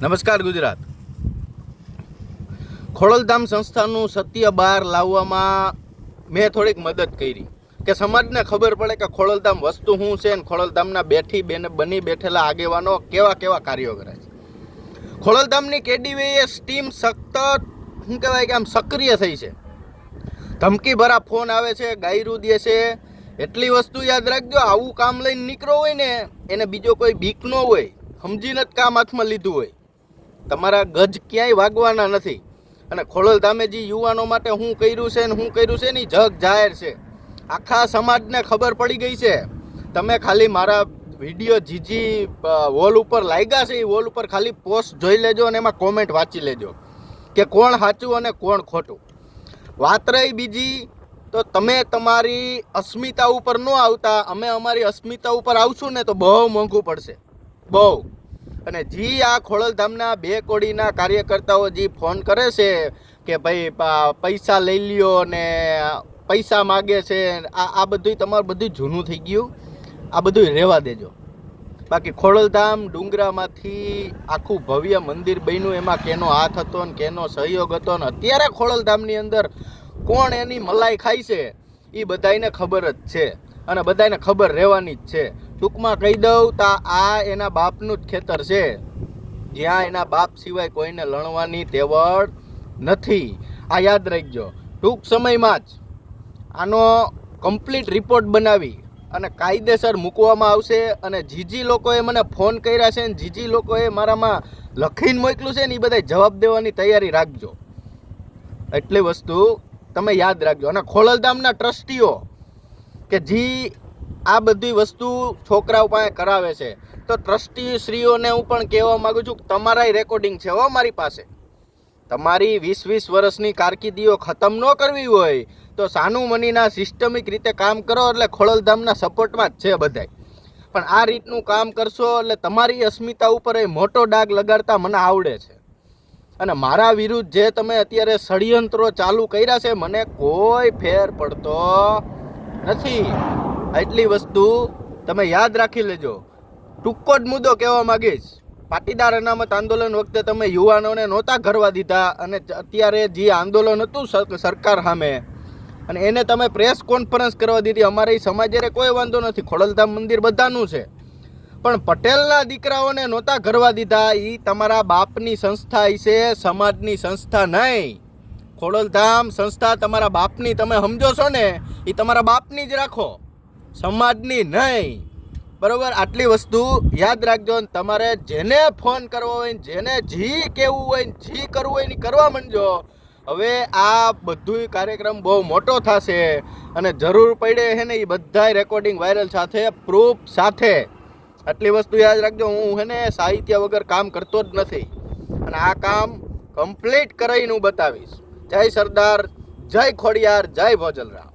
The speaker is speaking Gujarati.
નમસ્કાર ગુજરાત. ખોડલધામ સંસ્થાનું સત્ય બહાર લાવવામાં મેં થોડીક મદદ કરી કે સમાજને ખબર પડે કે ખોડલધામ વસ્તુ શું છે ને ખોડલધામના બેઠી બેને બની બેઠેલા આગેવાનો કેવા કેવા કાર્યો કરે છે. ખોડલધામની કેડીવીએ સ્ટીમ સખત શું કહેવાય કે આમ સક્રિય થઈ છે. ધમકી ભરા ફોન આવે છે, ગાયરું દે છે. એટલી વસ્તુ યાદ રાખજો, આવું કામ લઈને નીકળો હોય ને, એને બીજો કોઈ બીક ન હોય સમજીને જ કામ હાથમાં લીધું હોય. તમારા ગજ ક્યાંય વાગવાના નથી. અને ખોડલધામે જે યુવાનો માટે શું કર્યું છે ને શું કર્યું છે ને જગ જાહેર છે. આખા સમાજને ખબર પડી ગઈ છે. તમે ખાલી મારા વીડિયો જીજી વોલ ઉપર લાગ્યા છે, એ વોલ ઉપર ખાલી પોસ્ટ જોઈ લેજો અને એમાં કોમેન્ટ વાંચી લેજો. કે કોણ સાચું અને કોણ ખોટું. વાત રહી બીજી, તો તમે તમારી અસ્મિતા ઉપર ન આવતા, અમે અમારી અસ્મિતા ઉપર આવશું ને તો બહુ મોંઘું પડશે. બહુ. અને જી આ ખોડલધામના બે કોડીના કાર્યકર્તાઓ જે ફોન કરે છે કે ભાઈ પૈસા લઈ લ્યો ને પૈસા માગે છે, આ આ બધું તમારું બધું જૂનું થઈ ગયું. આ બધું રહેવા દેજો. બાકી ખોડલધામ ડુંગરામાંથી આખું ભવ્ય મંદિર બન્યું, એમાં કેનો હાથ હતો ને કેનો સહયોગ હતો ને અત્યારે ખોડલધામની અંદર કોણ એની મલાઈ ખાય છે એ બધાયને ખબર જ છે. અને બધાયને ખબર રહેવાની જ છે. ટૂંકમાં કહી દઉં તા આ એના બાપનું જ ખેતર છે. જ્યાં એના બાપ સિવાય કોઈને લણવાની તેવડ નથી. આ યાદ રાખજો, ટૂંક સમયમાં જ આનો કમ્પ્લીટ રિપોર્ટ બનાવી અને કાયદેસર મૂકવામાં આવશે અને જીજી લોકોએ મને ફોન કર્યા છે ને જીજી લોકોએ મારામાં લખીને મોકલ્યું છે ને એ બધા જવાબ દેવાની તૈયારી રાખજો. એટલી વસ્તુ તમે યાદ રાખજો. અને ખોલલધામના ટ્રસ્ટીઓ કે જી આ બધી વસ્તુ છોકરાઓ પાસે કરાવે છે. તો ટ્રસ્ટી શ્રીઓને હું પણ કહેવા માગું છું કે તમારાય રેકોર્ડિંગ છે હો મારી પાસે. તમારી વીસ વીસ વર્ષની કારકિર્દીઓ ખતમ ન કરવી હોય તો સાનુ મનીના સિસ્ટમિક રીતે કામ કરો એટલે ખોડલધામના સપોર્ટમાં જ છે બધાય. પણ આ રીતનું કામ કરશો એટલે તમારી અસ્મિતા ઉપર એ મોટો ડાગ લગાડતા મને આવડે છે. અને મારા વિરુદ્ધ જે તમે અત્યારે ષડયંત્રો ચાલુ કર્યા છે, મને કોઈ ફેર પડતો નથી. એટલી વસ્તુ તમે યાદ રાખી લેજો. ટૂંકો જ મુદ્દો કહેવા માંગીશ. પાટીદાર અનામત આંદોલન વખતે તમે યુવાનોને નહોતા ઘરવા દીધા અને અત્યારે જે આંદોલન હતું સર- સરકાર સામે, અને એને તમે પ્રેસ કોન્ફરન્સ કરવા દીધી, અમારે સમાજે કોઈ વાંધો નથી. ખોડલધામ મંદિર બધાનું છે. પણ પટેલના દીકરાઓને નહોતા ઘરવા દીધા એ તમારા બાપની સંસ્થા છે, સમાજની સંસ્થા નહીં. ખોડલધામ સંસ્થા તમારા બાપની, તમે સમજો છો ને? એ તમારા બાપની જ રાખો. સમાજની નહીં. બરોબર? આટલી વસ્તુ યાદ રાખજો ને તમારે જેને ફોન કરવો હોય ને જેને જી કેવું હોય ને જી કરવું હોય ને કરવા માંડજો. હવે આ બધું કાર્યક્રમ બહુ મોટો થશે અને જરૂર પડે છે ને એ બધાય રેકોર્ડિંગ વાયરલ સાથે પ્રૂફ સાથે. આટલી વસ્તુ યાદ રાખજો. હું હે ને સાહિત્ય વગર કામ કરતો જ નથી. અને આ કામ કમ્પ્લીટ કરાવીને હું બતાવીશ. જય સરદાર, જય ખોડિયાર, જય ભોજલરામ.